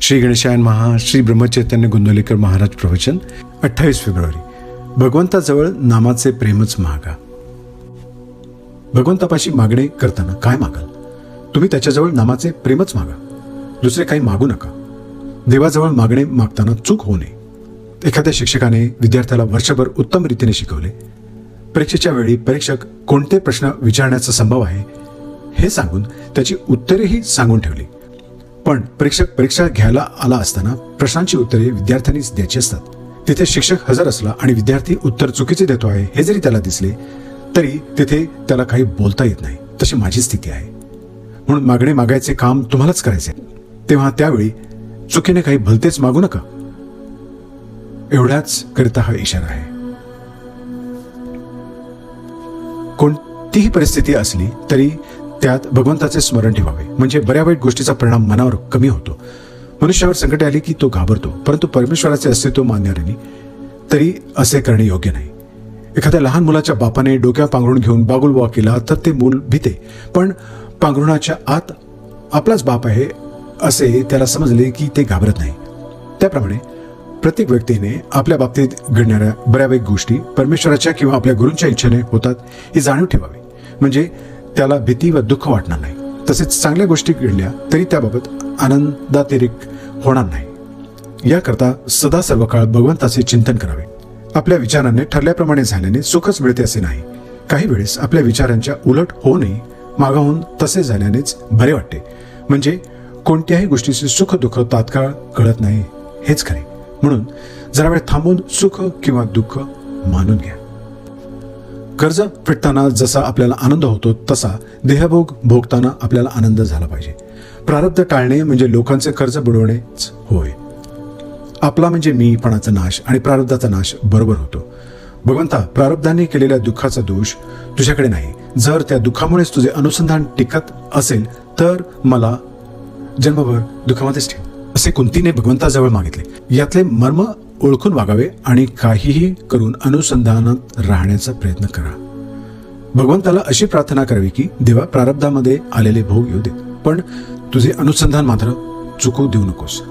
श्री गणेशायन महा श्री ब्रह्मचैतन्य गोंदवलेकर महाराज प्रवचन अठ्ठावीस फेब्रुवारी. भगवंताजवळ नामाचे प्रेमच मागा. भगवंतापाशी मागणे करताना काय मागाल? तुम्ही त्याच्याजवळ नामाचे प्रेमच मागा. दुसरे काही मागू नका. देवाजवळ मागणे मागताना चूक होऊ नये. एखाद्या शिक्षकाने विद्यार्थ्याला वर्षभर उत्तम रीतीने शिकवले. परीक्षेच्या वेळी परीक्षक कोणते प्रश्न विचारण्याचा संभव आहे हे सांगून त्याची उत्तरेही सांगून ठेवली. पण परीक्षक परीक्षा घ्यायला आला असताना प्रश्नांची उत्तरे विद्यार्थ्यांनीच द्यायची असतात. तिथे शिक्षक हजर असला आणि विद्यार्थी उत्तर चुकीचे देतो आहे हे जरी त्याला दिसले तरी तिथे त्याला काही बोलता येत नाही. तशी माझी स्थिती आहे. म्हणून मागणे मागायचे काम तुम्हालाच करायचे. तेव्हा त्यावेळी चुकीने काही भलतेच मागू नका. एवढ्याच करिता हा इशारा आहे. कोणतीही परिस्थिती असली तरी त्यात भगवंताचे स्मरण ठेवावे. म्हणजे बऱ्या वाईट गोष्टीचा परिणाम मनावर कमी होतो. मनुष्यावर संकटे आली की तो घाबरतो. परंतु परमेश्वराचे अस्तित्व मानणाऱ्यांनी तरी असे करणे योग्य नाही. एखाद्या लहान मुलाच्या बापाने डोक्या पांघरून घेऊन बागुलबुवा केला तर ते मूल भीते. पण पांघरुणाच्या आत आपलाच बाप आहे असे त्याला समजले की ते घाबरत नाही. त्याप्रमाणे प्रत्येक व्यक्तीने आपल्या बाबतीत घडणाऱ्या बऱ्यापैकी गोष्टी परमेश्वराच्या किंवा आपल्या गुरूंच्या इच्छेने होतात ही जाणीव ठेवावी. म्हणजे त्याला भीती व दुःख वाटणार नाही. तसेच चांगल्या गोष्टी घडल्या तरी त्याबाबत आनंदातिरिक्त होणार नाही. याकरता सदा सर्व काळ भगवंताचे चिंतन करावे. आपल्या विचारांनी ठरल्याप्रमाणे झाल्याने सुखच मिळते असे नाही. काही वेळेस आपल्या विचारांच्या उलट होऊनही मागाहून तसे झाल्यानेच बरे वाटते. म्हणजे कोणत्याही गोष्टीचे सुख दुःख तात्काळ कळत नाही हेच खरे. म्हणून जरा वेळ थांबून सुख किंवा दुःख मानून घ्या. कर्ज फेडताना जसा आपल्याला आनंद होतो तसा देहभोग भोगताना आपल्याला आनंद झाला पाहिजे. प्रारब्ध टाळणे म्हणजे लोकांचे कर्ज बुडवणेच होय. आपला म्हणजे मीपणाचा नाश आणि प्रारब्धाचा नाश बरोबर होतो. भगवंता प्रारब्धाने केलेल्या दुःखाचा दोष तुझ्याकडे नाही. जर त्या दुःखामुळेच तुझे अनुसंधान टिकत असेल तर मला जन्मभर दुःखामध्येच ठेव. असे कुंतीने भगवंताजवळ मागितले. यातले मर्म ओळखून वागावे आणि काहीही करून अनुसंधानात राहण्याचा प्रयत्न करा. भगवंताला अशी प्रार्थना करावी की देवा प्रारब्धामध्ये आलेले भोग येऊ देत पण तुझे अनुसंधान मात्र चुकू देऊ नकोस.